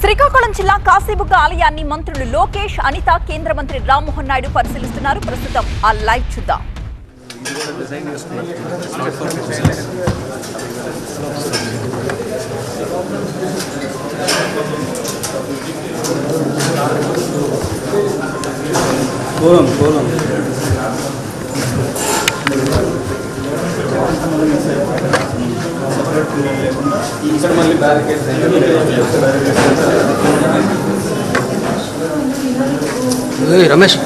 శ్రీకాకుళం జిల్లా కాశీబుగ్గ ఆలయాన్ని మంత్రులు లోకేష్ అనిత కేంద్ర మంత్రి రామ్మోహన్ నాయుడు పరిశీలిస్తున్నారు. ప్రస్తుతం ఆ లైవ్ చూద్దాం. కోలం కోలం ఇక్కడ మన రమేష్.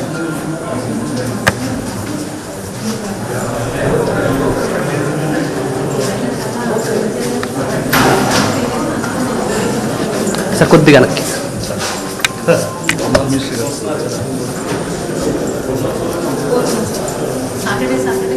సార్ కొద్దిగా వెనక్కి. సాటర్డే సాటర్డే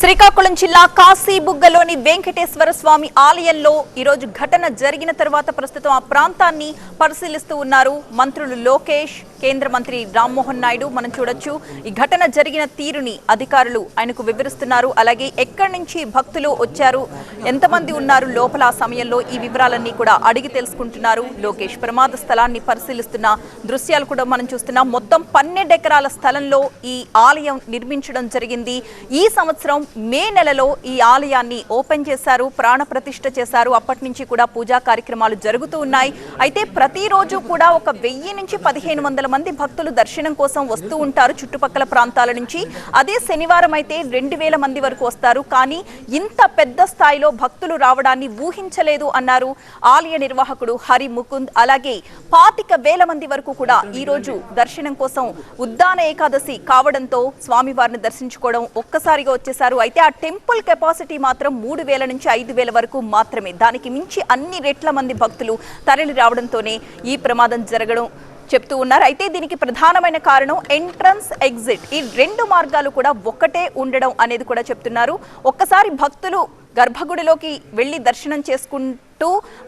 శ్రీకాకుళం జిల్లా కాశీబుగ్గలోని వెంకటేశ్వర స్వామి ఆలయంలో ఈరోజు ఘటన జరిగిన తర్వాత ప్రస్తుతం ఆ ప్రాంతాన్ని పరిశీలిస్తూ ఉన్నారు మంత్రులు లోకేష్ కేంద్ర మంత్రి రామ్మోహన్ నాయుడు. మనం చూడొచ్చు ఈ ఘటన జరిగిన తీరుని అధికారులు ఆయనకు వివరిస్తున్నారు. అలాగే ఎక్కడి నుంచి భక్తులు వచ్చారు ఎంతమంది ఉన్నారు లోపల ఆ సమయంలో ఈ వివరాలన్నీ కూడా అడిగి తెలుసుకుంటున్నారు. లోకేష్ ప్రమాద స్థలాన్ని పరిశీలిస్తున్న దృశ్యాలు కూడా మనం చూస్తున్నాం. మొత్తం పన్నెండు ఎకరాల స్థలంలో ఈ ఆలయం నిర్మించడం జరిగింది. ఈ సంవత్సరం మే నెలలో ఈ ఆలయాన్ని ఓపెన్ చేశారు ప్రాణప్రతిష్ఠ చేశారు. అప్పటి నుంచి కూడా పూజా కార్యక్రమాలు జరుగుతూ ఉన్నాయి. అయితే ప్రతిరోజు కూడా ఒక వెయ్యి నుంచి పదిహేను వందల మంది భక్తులు దర్శనం కోసం వస్తూ ఉంటారు చుట్టుపక్కల ప్రాంతాల నుంచి. అదే శనివారం అయితే రెండు వేల మంది వరకు వస్తారు. కానీ ఇంత పెద్ద స్థాయిలో భక్తులు రావడాన్ని ఊహించలేదు అన్నారు ఆలయ నిర్వాహకుడు హరి ముకుంద్. అలాగే పాతిక వేల మంది వరకు కూడా ఈ రోజు దర్శనం కోసం ఉద్దాన ఏకాదశి కావడంతో స్వామివారిని దర్శించుకోవడం ఒక్కసారిగా వచ్చేసారు అయితే ఆ టెంపుల్ కెపాసిటీ మాత్రం మూడు వేల నుంచి ఐదు వేల వరకు మాత్రమే. దానికి మించి అన్ని రెట్ల మంది భక్తులు తరలి రావడంతోనే ఈ ప్రమాదం జరగడం చెప్తూ ఉన్నారు. అయితే దీనికి ప్రధానమైన కారణం ఎంట్రన్స్ ఎగ్జిట్. ఈ రెండు మార్గాలు కూడా ఒకటే ఉండడం అనేది కూడా చెప్తున్నారు. ఒక్కసారి భక్తులు గర్భగుడిలోకి వెళ్ళి దర్శనం చేసుకుంటూ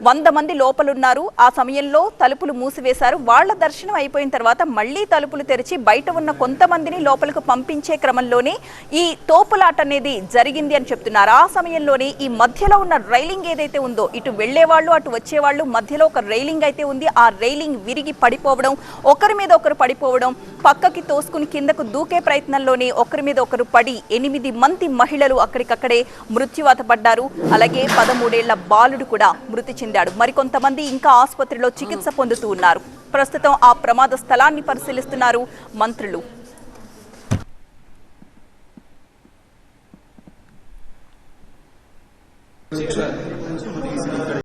వంద మంది లోపలున్నారు. ఆ సమయంలో తలుపులు మూసివేశారు. వాళ్ళ దర్శనం అయిపోయిన తర్వాత మళ్ళీ తలుపులు తెరిచి బయట ఉన్న కొంతమందిని లోపలకు పంపించే క్రమంలోనే ఈ తోపులాట అనేది జరిగింది అని చెప్తున్నారు. ఆ సమయంలోనే ఈ మధ్యలో ఉన్న రైలింగ్ ఏదైతే ఉందో ఇటు వెళ్ళేవాళ్ళు అటు వచ్చేవాళ్ళు మధ్యలో ఒక రైలింగ్ అయితే ఉంది. ఆ రైలింగ్ విరిగి పడిపోవడం ఒకరి మీద ఒకరు పడిపోవడం పక్కకి తోసుకుని కిందకు దూకే ప్రయత్నంలోనే ఒకరి మీద ఒకరు పడి ఎనిమిది మంది మహిళలు అక్కడికక్కడే మృత్యువాత పడ్డారు. అలాగే పదమూడేళ్ళ బాలుడు కూడా మృతి చెందాడు. మరికొంతమంది ఇంకా ఆసుపత్రిలో చికిత్స పొందుతూ ఉన్నారు. ప్రస్తుతం ఆ ప్రమాద స్థలాన్ని పరిశీలిస్తున్నారు మంత్రులు.